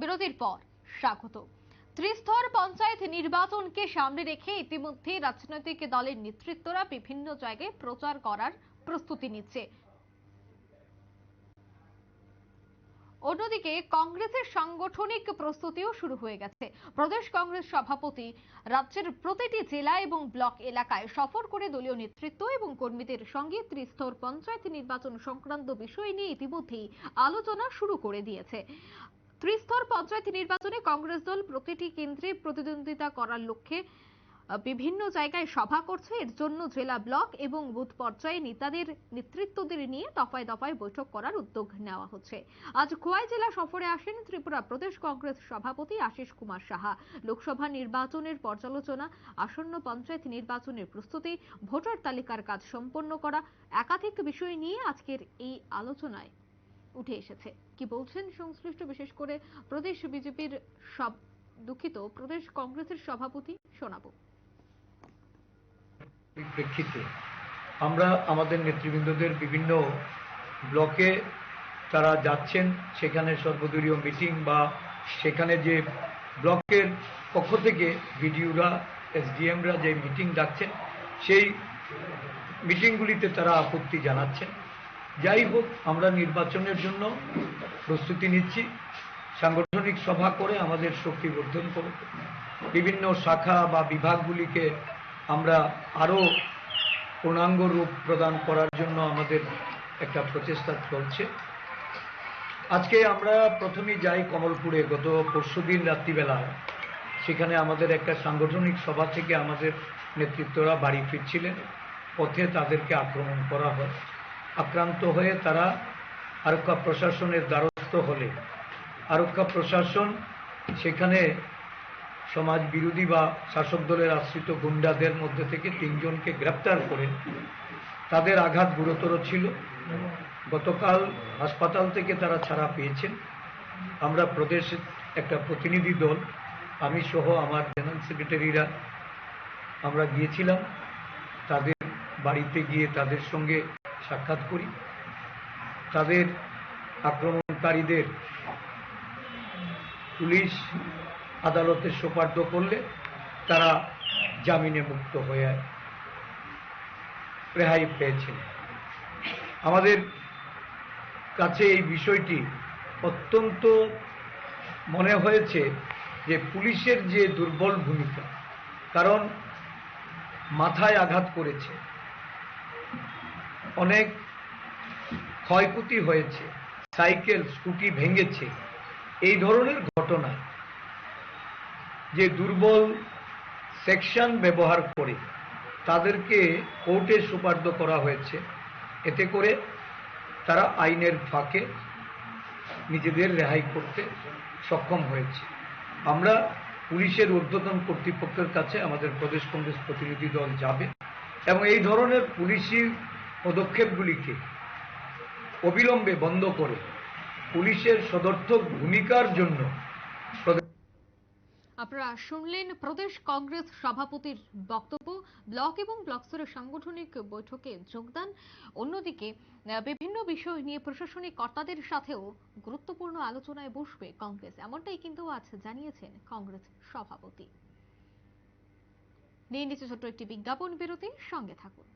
বিরতির পর। স্বাগত। ত্রিস্তর পঞ্চায়েত নির্বাচনকে সামনে রেখে ইতিমধ্যে রাজনৈতিক দলের নেতৃত্বরা বিভিন্ন জায়গায় প্রচার করার প্রস্তুতি নিচ্ছে। অন্যদিকে কংগ্রেসের সাংগঠনিক প্রস্তুতিও শুরু হয়ে গেছে। প্রদেশ কংগ্রেস সভাপতি রাজ্যের প্রতিটি জেলা এবং ব্লক এলাকায় সফর করে দলীয় নেতৃত্ব এবং কর্মীদের সঙ্গে ত্রিস্তর পঞ্চায়েত নির্বাচন সংক্রান্ত বিষয় নিয়ে ইতিমধ্যেই আলোচনা শুরু করে দিয়েছে। ত্রিস্তর পঞ্চায়েত নির্বাচনে কংগ্রেস দল প্রতিটি কেন্দ্রে প্রতিদ্বন্দ্বিতা করার লক্ষ্যে বিভিন্ন জায়গায় সভা করছে। এর জন্য জেলা ব্লক এবং বুথ পর্যায়ে নেতাদের নেতৃত্বদের নিয়ে দফায় দফায় বৈঠক করার উদ্যোগ নেওয়া হচ্ছে। আজ খোয়াই জেলা সফরে আসেন ত্রিপুরা প্রদেশ কংগ্রেস সভাপতি আশিস কুমার সাহা। লোকসভা নির্বাচনের পর্যালোচনা, আসন্ন পঞ্চায়েত নির্বাচনের প্রস্তুতি, ভোটার তালিকার কাজ সম্পন্ন করা, একাধিক বিষয় নিয়ে আজকের এই আলোচনায় উঠে এসেছে। কি বলছেন সংশ্লিষ্ট? বিশেষ করে প্রদেশ বিজেপির সব দুঃখিত, প্রদেশ কংগ্রেসের সভাপতি শোনাবো প্রেক্ষিতে আমরা আমাদের নেতৃবৃন্দদের বিভিন্ন ব্লকে তারা যাচ্ছেন, সেখানে সর্বদলীয় মিটিং বা সেখানে যে ব্লকের পক্ষ থেকে বিডিওরা এসডিএমরা যে মিটিং ডাকছেন, সেই মিটিংগুলিতে তারা আপত্তি জানাচ্ছেন। যাই হোক, আমরা নির্বাচনের জন্য প্রস্তুতি নিচ্ছি। সাংগঠনিক সভা করে আমাদের শক্তি বর্ধন করে বিভিন্ন শাখা বা বিভাগগুলিকে আমরা আরও পূর্ণাঙ্গ রূপ প্রদান করার জন্য আমাদের একটা প্রচেষ্টা চলছে। আজকে আমরা প্রথমেই যাই কমলপুরে। গত পরশুদিন রাত্রিবেলা সেখানে আমাদের একটা সাংগঠনিক সভা থেকে আমাদের নেতৃত্বরা বাড়ি ফিরছিলেন। পথে তাদেরকে আক্রমণ করা হয়। আক্রান্ত হয়ে তারা আরক্ষা প্রশাসনের দ্বারস্থ হলে। আরক্ষা প্রশাসন সেখানে সমাজ বিরোধী বা শাসক দলের আশ্রিত গুন্ডাদের মধ্যে থেকে তিনজনকে গ্রেপ্তার করে তাদের আঘাত গুরুতর ছিল। গতকাল হাসপাতাল থেকে তারা ছাড়া পেয়েছেন। আমরা প্রদেশের একটা প্রতিনিধি দল, আমি সহ আমার জেনারেল সেক্রেটারিরা আমরা গিয়েছিলাম। তাদের বাড়িতে গিয়ে তাদের সঙ্গে সাক্ষাৎ করি। তাদের আক্রমণকারীদের পুলিশ আদালতে সোপার্দ করলে তারা জামিনে মুক্ত হয়ে রেহাই পেয়েছেন। আমাদের কাছে এই বিষয়টি অত্যন্ত মনে হয়েছে যে পুলিশের যে দুর্বল ভূমিকা, কারণ মাথায় আঘাত করেছে অনেক ক্ষয়ক্ষতি হয়েছে, সাইকেল, স্কুটি ভেঙেছে, এই ধরনের ঘটনা যে দুর্বল সেকশন ব্যবহার করে তাদেরকে কোর্টে সুপার্দ করা হয়েছে, এতে করে তারা আইনের ফাঁকে নিজেদের রেহাই করতে সক্ষম হয়েছে। আমরা পুলিশের ঊর্ধ্বতন কর্তৃপক্ষের কাছে আমাদের প্রদেশ কংগ্রেস প্রতিনিধি দল যাবে এবং এই ধরনের পুলিশি পদক্ষেপগুলিকে অবিলম্বে বন্ধ করে পুলিশের সদর্থক ভূমিকার জন্য আপনারা শুনলেন প্রদেশ কংগ্রেস সভাপতির বক্তব্য। ব্লক এবং ব্লক স্তরের সাংগঠনিক বৈঠকে যোগদান। অন্যদিকে বিভিন্ন বিষয় নিয়ে প্রশাসনিক কর্তাদের সাথেও গুরুত্বপূর্ণ আলোচনায় বসবে কংগ্রেস। এমনটাই কিন্তু আজ জানিয়েছেন কংগ্রেস সভাপতি। নিয়ে নিচ্ছে ছোট্ট একটি বিজ্ঞাপন বিরতি। সঙ্গে থাকুন।